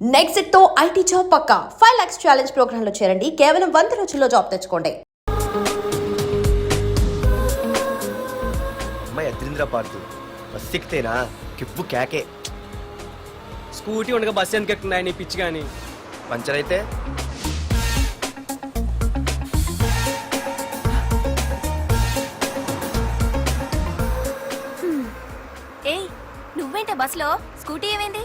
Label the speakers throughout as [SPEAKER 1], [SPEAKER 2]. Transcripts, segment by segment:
[SPEAKER 1] నెక్స్ట్తో IT job పక్కా. Five lakhs challenge ప్రోగ్రామ్లో చేరండి. కేవలం వంద రోజుల్లో జాబ్ తెచ్చుకోండి.
[SPEAKER 2] అమ్మాయి అద్రింద్ర పార్తు బస్ ఎక్కితేనా? కిప్పు కేకే.
[SPEAKER 3] స్కూటీ ఉండగా బస్సు ఎందుకు ఎక్కుతుంది ఆయన పిచ్చి కానీ
[SPEAKER 2] పంచర్ అయితే
[SPEAKER 4] ఏయ్ నువ్వేంటే బస్సులో? స్కూటీ ఏమైంది?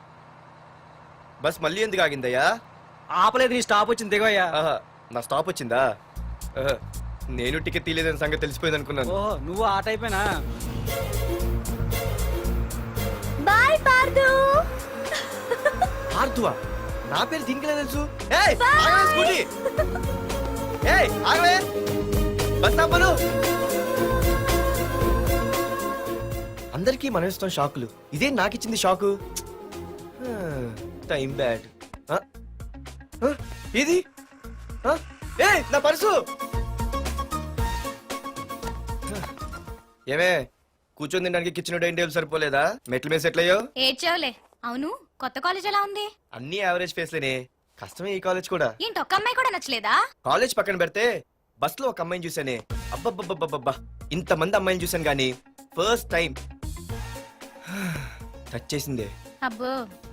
[SPEAKER 2] బస్ మళ్ళీ ఎందుకు ఆగిందయ్యా?
[SPEAKER 3] ఆపలేదు నీ స్టాప్ వచ్చింది దిగవయ్యా.
[SPEAKER 2] ఆహా, నా స్టాప్ వచ్చిందా? ఆహా, నేను టికెట్ తీయలేదని సంగతి తెలిసిపోయింది అనుకున్నాను.
[SPEAKER 3] ఓహో నువ్వు ఆ టైపేనా?
[SPEAKER 4] బాయ్ పార్దు.
[SPEAKER 2] ఆర్తువా నా పేరు దీనికిలే తెలుసు? ఏయ్ ఆగవే స్కూటీ. ఏయ్ ఆగవే. బస్ ఆపను. అందరికీ మనం ఇస్తాం షాకులు. ఇదే నాకు ఇచ్చింది షాకు? Time bad. ఇది ఏయ్ నా పర్సు! ఏమే కూర్చొని తినడానికి కిచెన్ డైనింగ్ టేబుల్ సరిపోలేదా? మెట్ల మీద సెట్ అయ్యో.
[SPEAKER 4] ఏడ్చావులే. అవును కొత్త కాలేజ్ ఎలా ఉంది?
[SPEAKER 2] అన్ని యావరేజ్ ఫేస్లేనే కష్టమే ఈ కాలేజ్ కూడా.
[SPEAKER 4] ఏంటి ఒక్క అమ్మాయి కూడా నచ్చలేదా?
[SPEAKER 2] కాలేజ్ పక్కన పెడితే బస్లో ఒక అమ్మాయిని చూసానే అబ్బబ్బబ్బబ్బబ్బా ఇంతమంది అమ్మాయిని చూసాను కానీ ఫస్ట్ టైం టచ్ చేసిందే.
[SPEAKER 4] అబ్బో.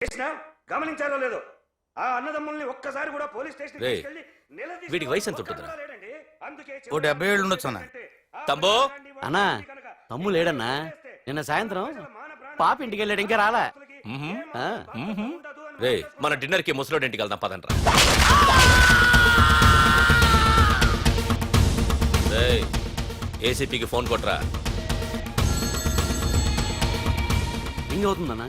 [SPEAKER 5] చేసినా గమనించారో లేదో ఆ అన్నదమ్ముల్ని ఒక్కసారి కూడా పోలీస్ స్టేషన్
[SPEAKER 6] రేయ్, వీడికి వయసు ఎంత ఉంటుందిరా? ఓ డెబ్బై ఏళ్ళు ఉండొచ్చు అన్న.
[SPEAKER 7] తమ్ముడు?
[SPEAKER 6] అన్నా, తమ్ము లేడన్నా. నిన్న సాయంత్రం పాప ఇంటికి వెళ్ళాడు ఇంకా రాలా
[SPEAKER 7] మ్మ్హ.
[SPEAKER 6] ఆ,
[SPEAKER 7] రే మన డిన్నర్కి ముసలోడి ఇంటికి వెళ్దాం పదండ్రా రేయ్ ఏసీపీకి ఫోన్ కొట్రా
[SPEAKER 6] రింగ్ అవుతుందన్నా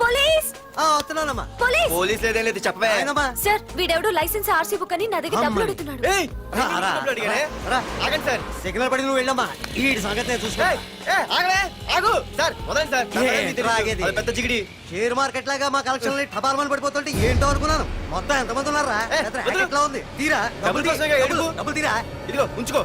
[SPEAKER 8] పోలీస్!
[SPEAKER 6] వస్తున్నానమ్మా.
[SPEAKER 8] పోలీస్!
[SPEAKER 2] పోలీస్ లేదేం లేదు చెప్పవే.
[SPEAKER 6] ఆయనమ్మా.
[SPEAKER 8] సార్ వీడెవడో లైసెన్స్ ఆర్సీ బుక్ అని నా దగ్గర డబ్బులు. అడుగుతున్నాడు.
[SPEAKER 2] ఏయ్,
[SPEAKER 6] రా,
[SPEAKER 2] నేను
[SPEAKER 6] రా,
[SPEAKER 2] డబ్బులు అడిగానే?
[SPEAKER 6] రా.
[SPEAKER 2] ఆగండి సార్.
[SPEAKER 6] సిగ్నల్ పడి నువ్వు వెళ్ళమ్మా. ఈ సంగతి నేను చూసుకో
[SPEAKER 2] ఏయ్, ఏ, ఆగలే ఆగు. సార్ వదండి సార్. నా
[SPEAKER 6] ఏ,
[SPEAKER 2] పని మీకు తెలుసు.
[SPEAKER 6] ఆగేది?
[SPEAKER 2] అది పెద్ద జిగిడి.
[SPEAKER 6] షేర్ మార్కెట్ లాగా మా కలెక్షన్ టపాల్మని పడిపోతుంటే ఏంటో అనుకున్నాను. మొత్తం ఎంతమంది ఉన్నారా?
[SPEAKER 2] ఏ,
[SPEAKER 6] పెద్ద
[SPEAKER 2] వదిలు.
[SPEAKER 6] racket లా ఉంది? తీరా.
[SPEAKER 2] డబ్బులు
[SPEAKER 6] తీ. డబ్బులు. తీరా?
[SPEAKER 2] ఇదిగో ఉంచుకో.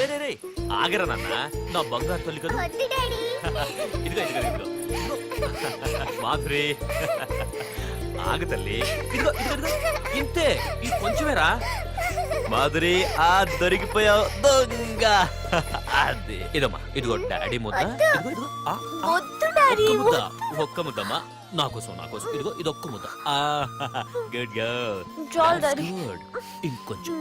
[SPEAKER 6] ఆగరా నాన్న. నా బంగారు తల్లి కదా. ఇదిగో ఇదిగో ఇదిగో. మాధురి.
[SPEAKER 7] ఆగు తల్లి. ఇదిగో ఇంతే ఇది కొంచెమేరా. మాధురి ఆ దొరికిపోయావు దొంగ. అది. ఇదమ్మా ఇదిగో డాడీ ముద్ద. ఇదిగో ఇదిగో ఆ, ఆ, ఒక్క ముద్ద ఒక్క ముద్దమ్మా నా కోసం నా కోసం. ఇదిగో ఇది ఒక్క ముద్ద గుడ్
[SPEAKER 8] చాలు డాడీ.
[SPEAKER 7] గుడ్ ఇంకొంచెం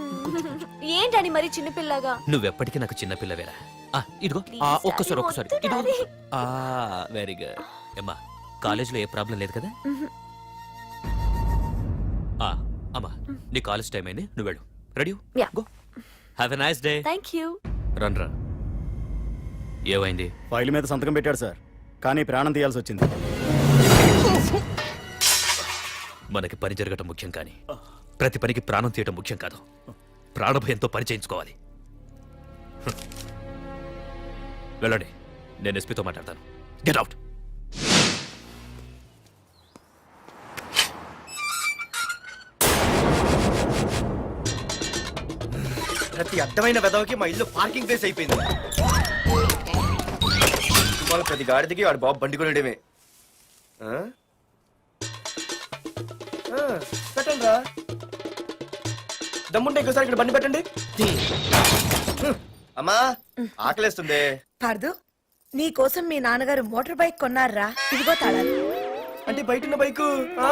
[SPEAKER 8] ఏంటని మరి చిన్నపిల్లగా?
[SPEAKER 7] నువ్వెప్పటికీ నాకు చిన్న పిల్లవేరా. ఆ, ఇదిగో ఆ,
[SPEAKER 8] Please,
[SPEAKER 7] ఒక్కసారి
[SPEAKER 8] daddy,
[SPEAKER 7] ఒక్కసారి.
[SPEAKER 8] వద్దు,
[SPEAKER 7] ఇదిగో
[SPEAKER 8] daddy.
[SPEAKER 7] ఆ వెరీ గుడ్ అమ్మా కాలేజీలో ఏ ప్రాబ్లం లేదు కదా? అమ్మా నీ కాలేజ్ టైం అయింది నువ్వు వెళ్ళు.
[SPEAKER 8] Ready.
[SPEAKER 7] Go have a nice day
[SPEAKER 8] thank you
[SPEAKER 7] run రా ఏమైంది?
[SPEAKER 6] ఫైల్ మీద సంతకం పెట్టాడు సార్ కానీ ప్రాణం తీయాల్సి వచ్చింది.
[SPEAKER 7] మనకి పని జరగటం ముఖ్యం కానీ ప్రతి పనికి ప్రాణం తీయటం ముఖ్యం కాదు. ప్రాణభయంతో పని చేయించుకోవాలి. వెళ్ళండి. నేను ఎస్పీతో మాట్లాడతాను. గెట్ అవుట్
[SPEAKER 2] ప్రతి అడ్డమైన వెదవకి మా ఇల్లు పార్కింగ్ ప్లేస్ అయిపోయింది. వాళ్ళ ప్రతి గాడిదకి వాడు బాబు బండి కొనడమే. ఆ? ఆ, పెట్టండి రా. దమ్ముంటే ఇంకోసారి ఇక్కడ బండి పెట్టండి. హ్మ్. అమ్మా ఆకలేస్తుంది.
[SPEAKER 9] పార్దు నీ కోసం మీ నాన్నగారు మోటార్ బైక్ కొన్నారా? ఇదిగో తాళాలు.
[SPEAKER 2] అంటే బయట ఉన్న బైకు ఆ?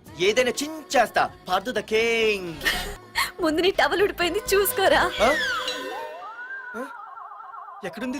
[SPEAKER 2] ఏదైనా చించేస్తా. పార్దు ద కింగ్
[SPEAKER 8] ముందు నీ టవల్ ఉడిపోయింది చూసుకోరా?
[SPEAKER 2] ఎక్కడుంది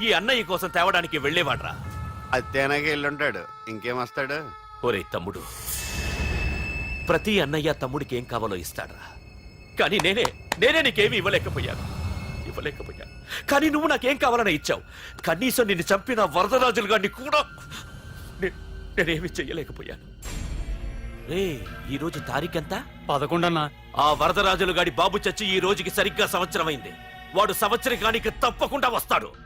[SPEAKER 7] ఈ అన్నయ్య కోసం తేవడానికి వెళ్ళేవాడ్రా.
[SPEAKER 10] అత్తేనాగే వెళ్ళుంటాడు ఇంకేం వస్తాడు?
[SPEAKER 7] ఒరే తమ్ముడు ప్రతి అన్నయ్య తమ్ముడికి ఏం కావాలో ఇస్తాడ్రా. కానీ నేనే నేనే నీకేమీ ఇవ్వలేకపోయాను. ఇవ్వలేకపోయాను. కానీ నువ్వు నాకేం కావాలని ఇచ్చావు. కనీసం నిన్ను చంపిన వరదరాజులు గారిని కూడా నే- నేనేమీ చెయ్యలేకపోయాను. రే ఈ రోజు తారీఖెంత?
[SPEAKER 9] పదకొండన్నా.
[SPEAKER 7] ఆ వరదరాజులు గాడి బాబు చచ్చి ఈ రోజుకి సరిగ్గా సంవత్సరమైంది వాడు సంవత్సరకానికి తప్పకుండా వస్తాడు.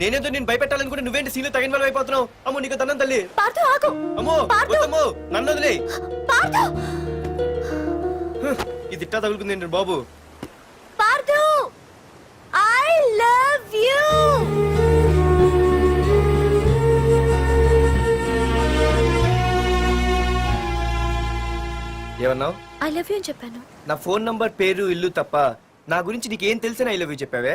[SPEAKER 2] నేనేదో నేను భయపెట్టాలనుకుంటే నువ్వేంటి సీన్లో తగిన వాళ్ళు అయిపోతున్నావు? అమ్మో నీకు దండం తల్లి.
[SPEAKER 8] ఆగు.
[SPEAKER 2] అమ్మో వద్దమ్మో నన్ను వదిలే. ఇది ఇట్టా తగులుకుంది బాబు?
[SPEAKER 8] పార్దు ఐ లవ్ యూ
[SPEAKER 2] ఏమన్నావు?
[SPEAKER 8] ఐ లవ్ యూ అని చెప్పాను.
[SPEAKER 2] నా ఫోన్ నంబర్ పేరు ఇల్లు తప్ప నా గురించి నీకేం తెలిసిన ఐ లవ్ యూ చెప్పావే?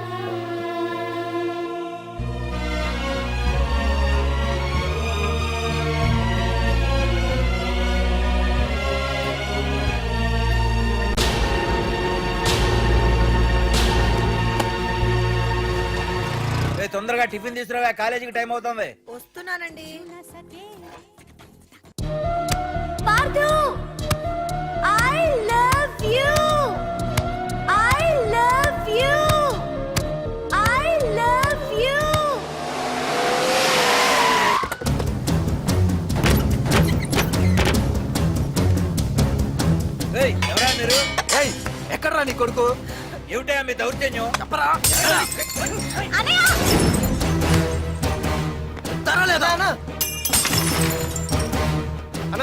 [SPEAKER 3] తొందరగా టిఫిన్ తీసుకురావా కాలేజీకి టైం అవుతుంది.
[SPEAKER 8] వస్తున్నానండి. I love you I love you I love you
[SPEAKER 3] రేయ్ ఎవరా మీరు?
[SPEAKER 9] ఎక్కడ్రా నీ కొడుకు?
[SPEAKER 3] ఏమిటా మీ దౌర్జన్యం?
[SPEAKER 9] చెప్పరా